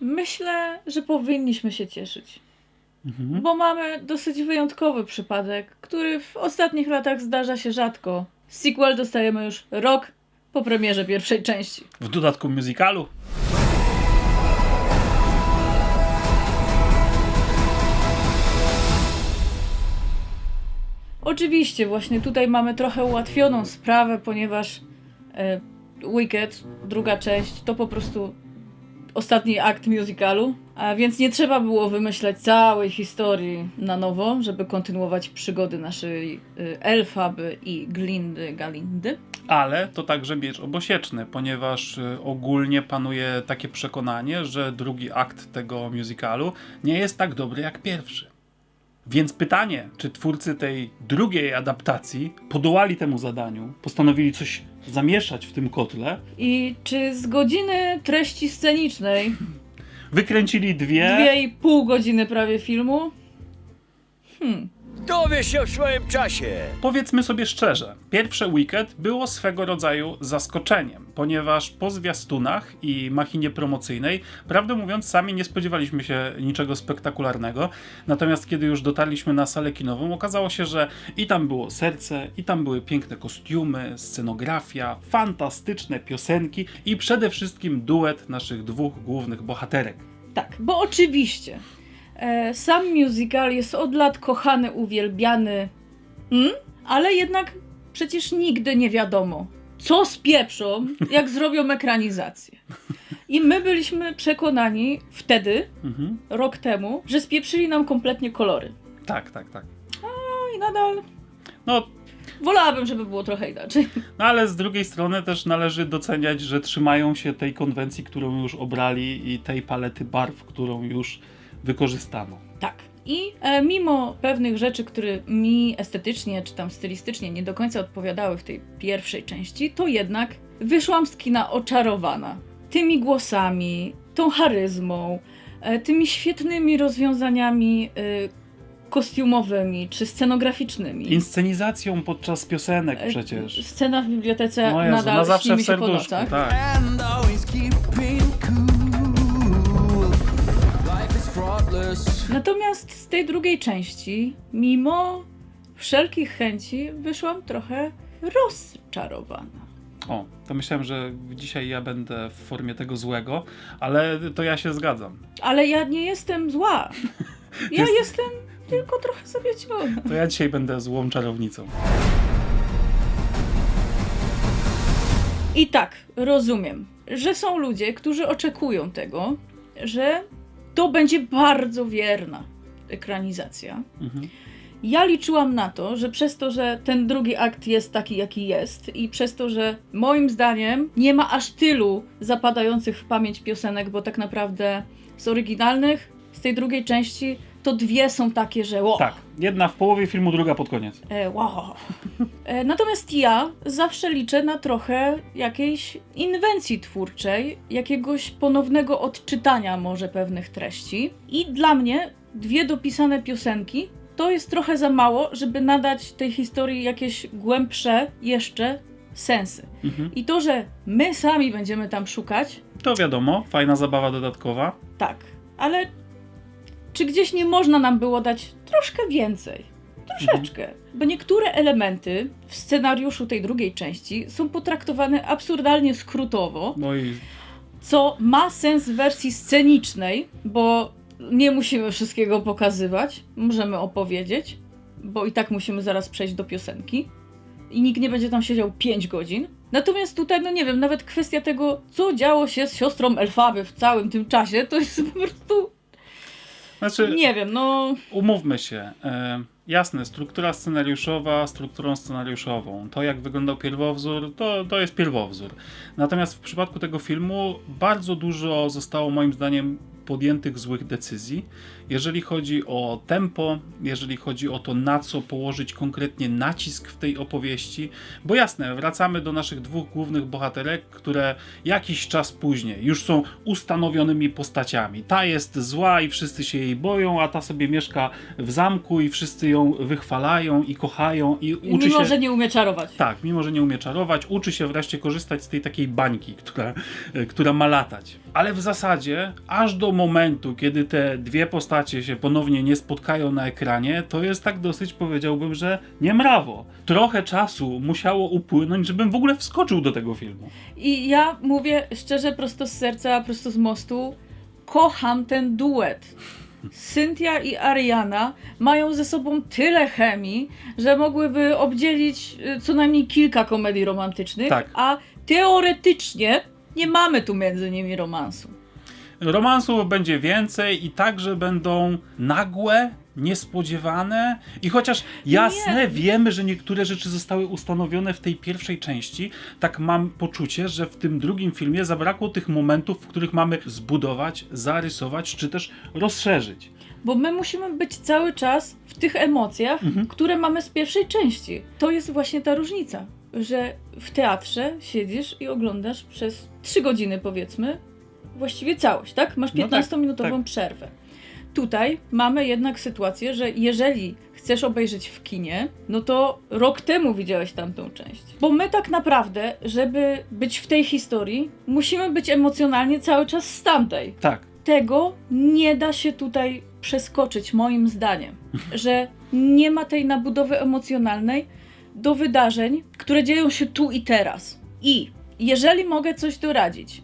Myślę, że powinniśmy się cieszyć. Mhm. Bo mamy dosyć wyjątkowy przypadek, który w ostatnich latach zdarza się rzadko. Sequel dostajemy już rok po premierze pierwszej części. W dodatku musicalu. Oczywiście, właśnie tutaj mamy trochę ułatwioną sprawę, ponieważ e, Wicked, druga część, to po prostu ostatni akt musicalu, więc nie trzeba było wymyślać całej historii na nowo, żeby kontynuować przygody naszej e, Elfaby i Glindy Galindy. Ale to także miecz obosieczny, ponieważ y, ogólnie panuje takie przekonanie, że drugi akt tego musicalu nie jest tak dobry jak pierwszy. Więc pytanie, czy twórcy tej drugiej adaptacji podołali temu zadaniu, postanowili coś zamieszać w tym kotle, I czy z godziny treści scenicznej, wykręcili dwie, dwie i pół godziny prawie filmu, hmm, Dowie się w swoim czasie. Powiedzmy sobie szczerze, pierwsze Wicked było swego rodzaju zaskoczeniem, ponieważ po zwiastunach i machinie promocyjnej, prawdę mówiąc, sami nie spodziewaliśmy się niczego spektakularnego. Natomiast kiedy już dotarliśmy na salę kinową, okazało się, że i tam było serce, i tam były piękne kostiumy, scenografia, fantastyczne piosenki i przede wszystkim duet naszych dwóch głównych bohaterek. Tak, bo oczywiście sam musical jest od lat kochany, uwielbiany, mm? ale jednak przecież nigdy nie wiadomo, co spieprzą, jak zrobią ekranizację. I my byliśmy przekonani wtedy, Mhm. rok temu, że spieprzyli nam kompletnie kolory. Tak, tak, tak. No i nadal No, wolałabym, żeby było trochę inaczej. No ale z drugiej strony też należy doceniać, że trzymają się tej konwencji, którą już obrali i tej palety barw, którą już wykorzystano. Tak. I e, mimo pewnych rzeczy, które mi estetycznie czy tam stylistycznie nie do końca odpowiadały w tej pierwszej części, to jednak wyszłam z kina oczarowana. Tymi głosami, tą charyzmą, e, tymi świetnymi rozwiązaniami e, kostiumowymi czy scenograficznymi. Inscenizacją podczas piosenek E, przecież. Scena w bibliotece No Jezu, nadal na zawsze śni mi w się po serduszku, nocach. tak. and always keeping Natomiast z tej drugiej części, mimo wszelkich chęci, wyszłam trochę rozczarowana. O, to myślałem, że dzisiaj ja będę w formie tego złego, ale to ja się zgadzam. Ale ja nie jestem zła. Ja jest- jestem tylko trochę zawiedziona. To ja dzisiaj będę złą czarownicą. I tak, rozumiem, że są ludzie, którzy oczekują tego, że to będzie bardzo wierna ekranizacja. Mhm. Ja liczyłam na to, że przez to, że ten drugi akt jest taki, jaki jest, i przez to, że moim zdaniem nie ma aż tylu zapadających w pamięć piosenek, bo tak naprawdę z oryginalnych, z tej drugiej części, to dwie są takie, że wow. Tak, jedna w połowie filmu, druga pod koniec. E, wow. E, natomiast ja zawsze liczę na trochę jakiejś inwencji twórczej, jakiegoś ponownego odczytania może pewnych treści. I dla mnie dwie dopisane piosenki to jest trochę za mało, żeby nadać tej historii jakieś głębsze jeszcze sensy. Mhm. I to, że my sami będziemy tam szukać, To wiadomo, fajna zabawa dodatkowa. tak, ale czy gdzieś nie można nam było dać troszkę więcej? Troszeczkę. Bo niektóre elementy w scenariuszu tej drugiej części są potraktowane absurdalnie skrótowo, No i co ma sens w wersji scenicznej, bo nie musimy wszystkiego pokazywać, możemy opowiedzieć, bo i tak musimy zaraz przejść do piosenki. I nikt nie będzie tam siedział 5 godzin. Natomiast tutaj, no nie wiem, nawet kwestia tego, co działo się z siostrą Elfaby w całym tym czasie, to jest po prostu. Znaczy, Nie wiem, no. umówmy się. E, jasne, struktura scenariuszowa, strukturą scenariuszową. To, jak wyglądał pierwowzór, to, to jest pierwowzór. Natomiast w przypadku tego filmu bardzo dużo zostało moim zdaniem podjętych złych decyzji, jeżeli chodzi o tempo, jeżeli chodzi o to, na co położyć konkretnie nacisk w tej opowieści. Bo jasne, wracamy do naszych dwóch głównych bohaterek, które jakiś czas później już są ustanowionymi postaciami. Ta jest zła i wszyscy się jej boją, a ta sobie mieszka w zamku i wszyscy ją wychwalają i kochają i uczy Mimo, się... że nie umie czarować. Tak, mimo że nie umie czarować, uczy się wreszcie korzystać z tej takiej bańki, która, e, która ma latać. Ale w zasadzie, aż do momentu, kiedy te dwie postacie się ponownie nie spotkają na ekranie, to jest tak dosyć, powiedziałbym, że niemrawo. Trochę czasu musiało upłynąć, żebym w ogóle wskoczył do tego filmu. I ja mówię szczerze, prosto z serca, prosto z mostu, kocham ten duet. Cynthia i Ariana mają ze sobą tyle chemii, że mogłyby obdzielić y, co najmniej kilka komedii romantycznych, Tak. a teoretycznie nie mamy tu między nimi romansu. Romansów będzie więcej i także będą nagłe, niespodziewane i chociaż jasne, Nie. wiemy, że niektóre rzeczy zostały ustanowione w tej pierwszej części, tak mam poczucie, że w tym drugim filmie zabrakło tych momentów, w których mamy zbudować, zarysować, czy też rozszerzyć. Bo my musimy być cały czas w tych emocjach, które mamy z pierwszej części. To jest właśnie ta różnica, że w teatrze siedzisz i oglądasz przez 3 godziny, powiedzmy, właściwie całość, tak? Masz No tak, 15-minutową tak. przerwę. Tutaj mamy jednak sytuację, że jeżeli chcesz obejrzeć w kinie, no to rok temu widziałeś tamtą część. Bo my tak naprawdę, żeby być w tej historii, musimy być emocjonalnie cały czas z tamtej Tak, tego nie da się tutaj przeskoczyć, moim zdaniem. Że nie ma tej nabudowy emocjonalnej do wydarzeń, które dzieją się tu i teraz. I jeżeli mogę coś doradzić,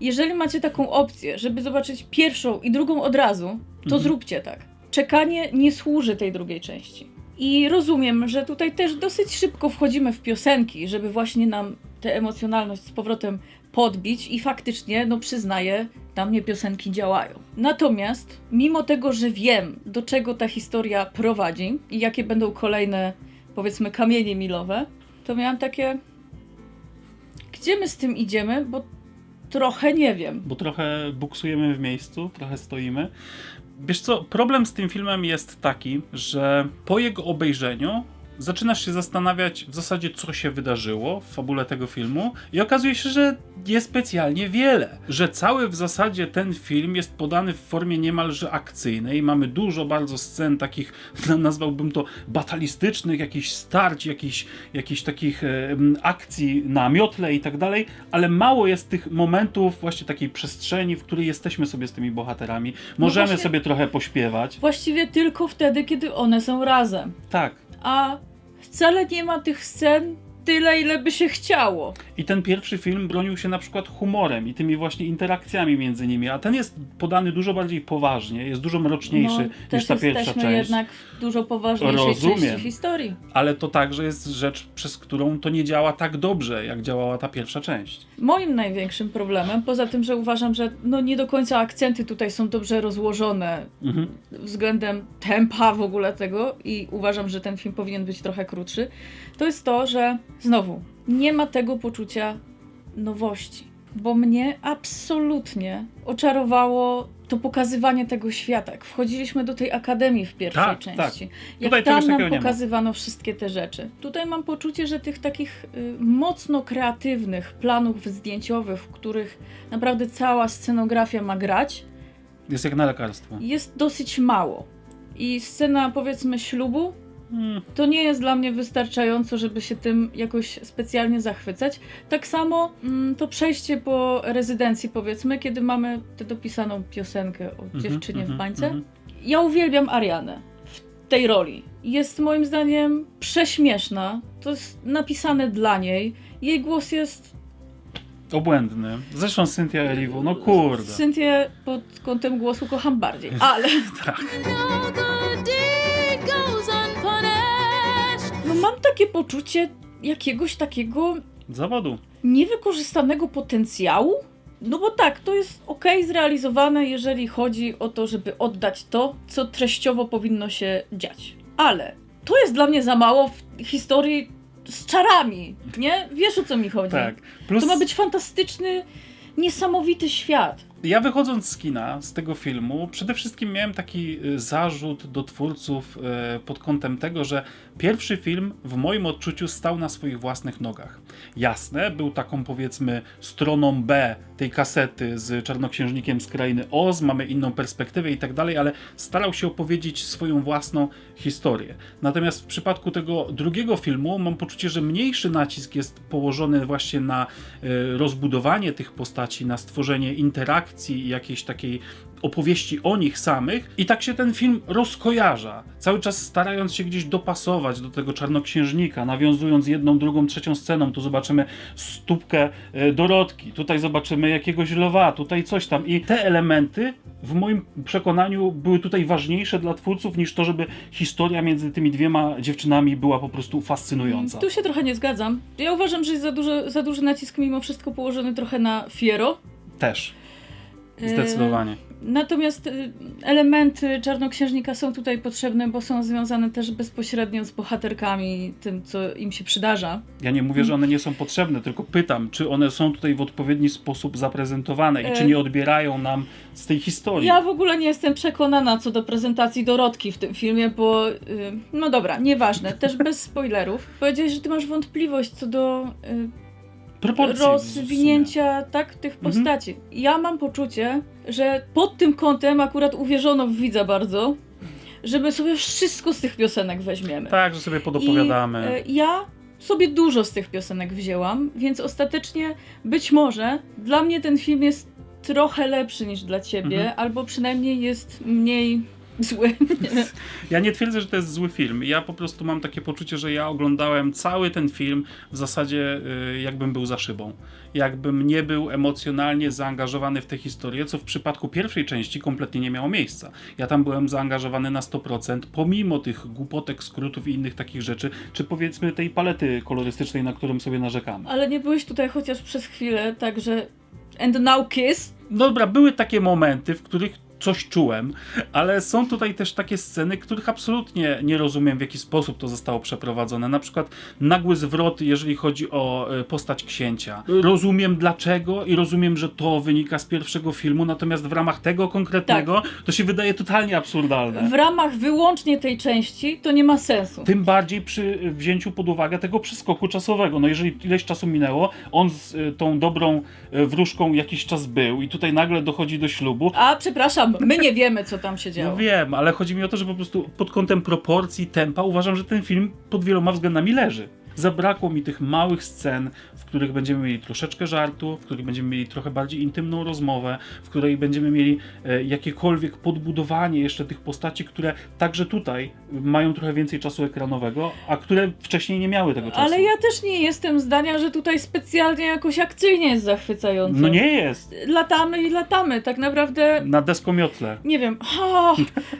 jeżeli macie taką opcję, żeby zobaczyć pierwszą i drugą od razu, to Mhm. zróbcie tak. Czekanie nie służy tej drugiej części. I rozumiem, że tutaj też dosyć szybko wchodzimy w piosenki, żeby właśnie nam tę emocjonalność z powrotem podbić i faktycznie, no przyznaję, na mnie piosenki działają. Natomiast, mimo tego, że wiem, do czego ta historia prowadzi i jakie będą kolejne, powiedzmy, kamienie milowe, to miałam takie. Gdzie my z tym idziemy? Bo trochę nie wiem. bo trochę buksujemy w miejscu, trochę stoimy. Wiesz co, problem z tym filmem jest taki, że po jego obejrzeniu zaczynasz się zastanawiać w zasadzie, co się wydarzyło w fabule tego filmu, i okazuje się, że niespecjalnie wiele. Że cały w zasadzie ten film jest podany w formie niemalże akcyjnej. Mamy dużo bardzo scen takich, nazwałbym to batalistycznych, jakichś starć, jakichś, jakichś takich e, akcji na miotle i tak dalej, ale mało jest tych momentów, właśnie takiej przestrzeni, w której jesteśmy sobie z tymi bohaterami. Możemy właśnie- sobie trochę pośpiewać. Właściwie tylko wtedy, kiedy one są razem. Tak. A wcale nie ma tych scen tyle, ile by się chciało. I ten pierwszy film bronił się na przykład humorem i tymi właśnie interakcjami między nimi, a ten jest podany dużo bardziej poważnie, jest dużo mroczniejszy no, niż ta pierwsza część. jednak w dużo poważniejszej Rozumiem. części historii. Ale to także jest rzecz, przez którą to nie działa tak dobrze, jak działała ta pierwsza część. Moim największym problemem, poza tym, że uważam, że no nie do końca akcenty tutaj są dobrze rozłożone Mhm. względem tempa w ogóle tego i uważam, że ten film powinien być trochę krótszy, to jest to, że znowu nie ma tego poczucia nowości. Bo mnie absolutnie oczarowało to pokazywanie tego świata. Jak wchodziliśmy do tej akademii w pierwszej Tak, części, jak Tutaj czegoś tam nam pokazywano wszystkie te rzeczy. Tutaj mam poczucie, że tych takich y, mocno kreatywnych planów zdjęciowych, w których naprawdę cała scenografia ma grać, Jest jak na lekarstwo. jest dosyć mało. I scena, powiedzmy, ślubu Mm, to nie jest dla mnie wystarczająco, żeby się tym jakoś specjalnie zachwycać. Tak samo mm, to przejście po rezydencji, powiedzmy, kiedy mamy tę dopisaną piosenkę o mhm, dziewczynie mhm, w bańce. mhm. Ja uwielbiam Arianę w tej roli. Jest moim zdaniem prześmieszna. To jest napisane dla niej. Jej głos jest Obłędny. Zresztą Cynthia Erivo, no kurde. Cynthię pod kątem głosu kocham bardziej, ale Tak. Mam takie poczucie jakiegoś takiego Zawodu. niewykorzystanego potencjału. No bo tak, to jest ok zrealizowane, jeżeli chodzi o to, żeby oddać to, co treściowo powinno się dziać. Ale to jest dla mnie za mało w historii z czarami, nie? Wiesz o co mi chodzi? Tak. Plus To ma być fantastyczny, niesamowity świat. Ja wychodząc z kina, z tego filmu, przede wszystkim miałem taki y, zarzut do twórców y, pod kątem tego, że pierwszy film w moim odczuciu stał na swoich własnych nogach. Jasne, był taką powiedzmy stroną B tej kasety z Czarnoksiężnikiem z Krainy Oz, mamy inną perspektywę i tak dalej, ale starał się opowiedzieć swoją własną historię. Natomiast w przypadku tego drugiego filmu mam poczucie, że mniejszy nacisk jest położony właśnie na y, rozbudowanie tych postaci, na stworzenie interakcji i jakiejś takiej opowieści o nich samych i tak się ten film rozkojarza, cały czas starając się gdzieś dopasować do tego czarnoksiężnika, nawiązując jedną, drugą, trzecią sceną, tu zobaczymy stópkę e, Dorotki, tutaj zobaczymy jakiegoś lwa, tutaj coś tam i te elementy w moim przekonaniu były tutaj ważniejsze dla twórców niż to, żeby historia między tymi dwiema dziewczynami była po prostu fascynująca. Tu się trochę nie zgadzam. Ja uważam, że jest za, dużo, za duży nacisk mimo wszystko położony trochę na Fiero. Też. E, Zdecydowanie. Natomiast y, elementy Czarnoksiężnika są tutaj potrzebne, bo są związane też bezpośrednio z bohaterkami, tym co im się przydarza. Ja nie mówię, że one nie są potrzebne, tylko pytam, czy one są tutaj w odpowiedni sposób zaprezentowane i czy E, nie odbierają nam z tej historii. Ja w ogóle nie jestem przekonana co do prezentacji Dorotki w tym filmie, bo y, no dobra, nieważne, też bez spoilerów. Powiedziałeś, że ty masz wątpliwość co do y, Proporcji rozwinięcia tak, tych Mhm. postaci. Ja mam poczucie, że pod tym kątem akurat uwierzono w widza bardzo, że my sobie wszystko z tych piosenek weźmiemy. Tak, że sobie podopowiadamy. I, e, ja sobie dużo z tych piosenek wzięłam, więc ostatecznie być może dla mnie ten film jest trochę lepszy niż dla ciebie, Mhm. albo przynajmniej jest mniej zły. Ja nie twierdzę, że to jest zły film. Ja po prostu mam takie poczucie, że ja oglądałem cały ten film w zasadzie y, jakbym był za szybą. Jakbym nie był emocjonalnie zaangażowany w tę historię, co w przypadku pierwszej części kompletnie nie miało miejsca. Ja tam byłem zaangażowany na 100%, pomimo tych głupotek, skrótów i innych takich rzeczy, czy powiedzmy tej palety kolorystycznej, na którą sobie narzekamy. Ale nie byłeś tutaj chociaż przez chwilę, także and now kiss. Dobra, były takie momenty, w których coś czułem, ale są tutaj też takie sceny, których absolutnie nie rozumiem, w jaki sposób to zostało przeprowadzone. Na przykład nagły zwrot, jeżeli chodzi o e, postać księcia. Rozumiem dlaczego i rozumiem, że to wynika z pierwszego filmu, natomiast w ramach tego konkretnego to się wydaje totalnie absurdalne. W ramach wyłącznie tej części to nie ma sensu. Tym bardziej przy wzięciu pod uwagę tego przeskoku czasowego. No jeżeli ileś czasu minęło, on z y, tą dobrą y, wróżką jakiś czas był i tutaj nagle dochodzi do ślubu, A przepraszam, my nie wiemy co tam się No działo. wiem, ale chodzi mi o to, że po prostu pod kątem proporcji, tempa uważam, że ten film pod wieloma względami leży. Zabrakło mi tych małych scen, w których będziemy mieli troszeczkę żartu, w których będziemy mieli trochę bardziej intymną rozmowę, w której będziemy mieli e, jakiekolwiek podbudowanie jeszcze tych postaci, które także tutaj mają trochę więcej czasu ekranowego, a które wcześniej nie miały tego czasu. Ale ja też nie jestem zdania, że tutaj specjalnie jakoś akcyjnie jest zachwycająco. No nie jest. Latamy i latamy, tak naprawdę Na deskomiotle. nie wiem,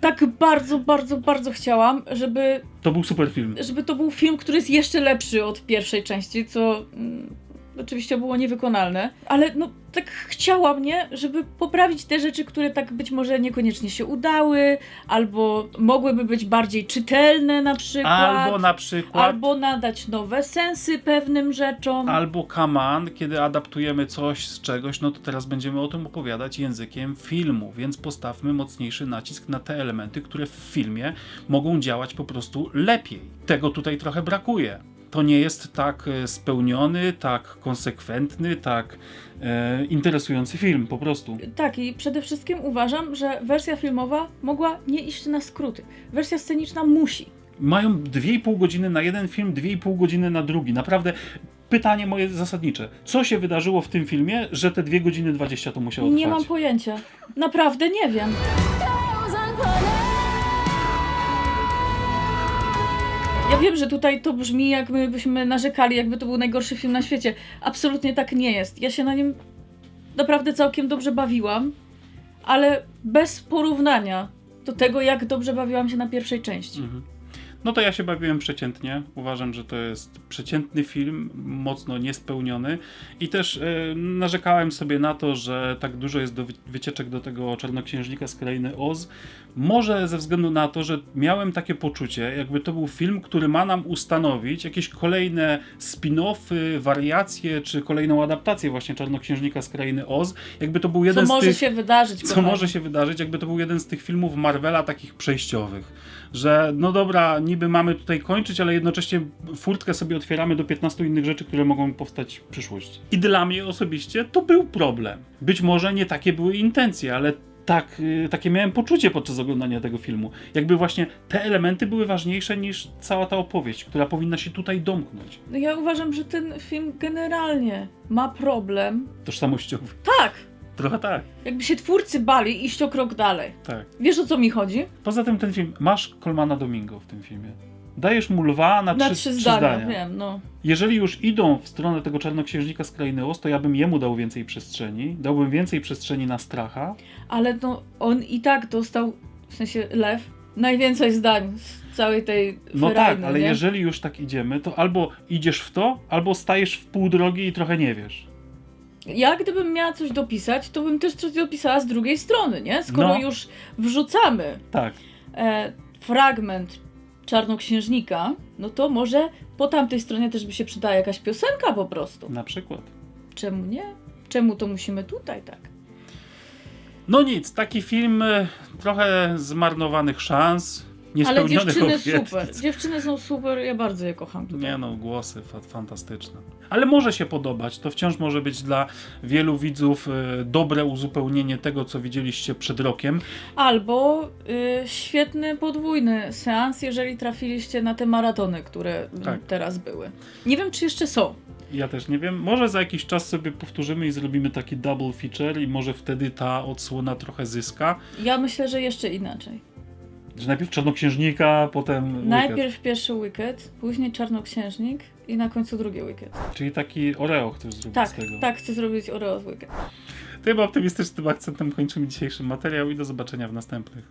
tak bardzo, bardzo, bardzo chciałam, żeby, To był super film. żeby to był film, który jest jeszcze lepszy od pierwszej części, co mm, oczywiście było niewykonalne, ale no tak chciałam, nie, żeby poprawić te rzeczy, które tak być może niekoniecznie się udały, albo mogłyby być bardziej czytelne na przykład. Albo na przykład... Albo nadać nowe sensy pewnym rzeczom. Albo Kaman, kiedy adaptujemy coś z czegoś, no to teraz będziemy o tym opowiadać językiem filmu, więc postawmy mocniejszy nacisk na te elementy, które w filmie mogą działać po prostu lepiej. Tego tutaj trochę brakuje. To nie jest tak e, spełniony, tak konsekwentny, tak e, interesujący film po prostu. Tak, i przede wszystkim uważam, że wersja filmowa mogła nie iść na skróty. Wersja sceniczna musi. Mają 2,5 godziny na jeden film, 2,5 godziny na drugi. Naprawdę pytanie moje zasadnicze. Co się wydarzyło w tym filmie, że te 2 godziny 20 to musiało trwać? Nie mam pojęcia. Naprawdę nie wiem. Wiem, że tutaj to brzmi, jak my byśmy narzekali, jakby to był najgorszy film na świecie. Absolutnie tak nie jest. Ja się na nim naprawdę całkiem dobrze bawiłam, ale bez porównania do tego, jak dobrze bawiłam się na pierwszej części. Mhm. No to ja się bawiłem przeciętnie. Uważam, że to jest przeciętny film, mocno niespełniony. I też e, narzekałem sobie na to, że tak dużo jest do wy- wycieczek do tego czarnoksiężnika z krainy Oz. Może ze względu na to, że miałem takie poczucie, jakby to był film, który ma nam ustanowić jakieś kolejne spin-offy, wariacje, czy kolejną adaptację właśnie czarnoksiężnika z krainy Oz. Jakby to był Co jeden z może tych się wydarzyć, co kochani. może się wydarzyć, jakby to był jeden z tych filmów Marvela takich przejściowych, że no dobra, niby mamy tutaj kończyć, ale jednocześnie furtkę sobie otwieramy do 15 innych rzeczy, które mogą powstać w przyszłości. I dla mnie osobiście to był problem. Być może nie takie były intencje, ale tak, y, takie miałem poczucie podczas oglądania tego filmu. Jakby właśnie te elementy były ważniejsze niż cała ta opowieść, która powinna się tutaj domknąć. No Ja uważam, że ten film generalnie ma problem. Tożsamościowy. Tak! Trochę tak, Jakby się twórcy bali iść o krok dalej. tak. Wiesz o co mi chodzi? Poza tym ten film, masz Colmana Domingo w tym filmie. Dajesz mu lwa na, Na trzy, trzy trzy zdania, wiem, no. Jeżeli już idą w stronę tego czarnoksiężnika z krainy Oz, to ja bym jemu dał więcej przestrzeni. Dałbym więcej przestrzeni na stracha. Ale no, on i tak dostał, w sensie Lew, najwięcej zdań z całej tej No ferajny, tak, ale nie? jeżeli już tak idziemy, to albo idziesz w to, albo stajesz w pół drogi i trochę nie wiesz. Ja gdybym miała coś dopisać, to bym też coś dopisała z drugiej strony, nie? Skoro No. już wrzucamy Tak. e, fragment Czarnoksiężnika, no to może po tamtej stronie też by się przydała jakaś piosenka po prostu. Na przykład. Czemu nie? Czemu to musimy tutaj tak? No nic, taki film, e, trochę zmarnowanych szans, Ale dziewczyny obietnic. super. Dziewczyny są super, ja bardzo je kocham tutaj. Nie no, głosy fa- fantastyczne. Ale może się podobać, to wciąż może być dla wielu widzów e, dobre uzupełnienie tego, co widzieliście przed rokiem. Albo y, świetny podwójny seans, jeżeli trafiliście na te maratony, które Tak. teraz były. Nie wiem, czy jeszcze są. Ja też nie wiem. Może za jakiś czas sobie powtórzymy i zrobimy taki double feature i może wtedy ta odsłona trochę zyska. Ja myślę, że jeszcze inaczej. Że najpierw Czarnoksiężnika, potem Wicked. Najpierw pierwszy Wicked, później Czarnoksiężnik i na końcu drugi Wicked. Czyli taki Oreo chcesz zrobić Tak, z tego. tak chcę zrobić Oreo z Wicked. Tym optymistycznym akcentem kończymy dzisiejszy materiał i do zobaczenia w następnych.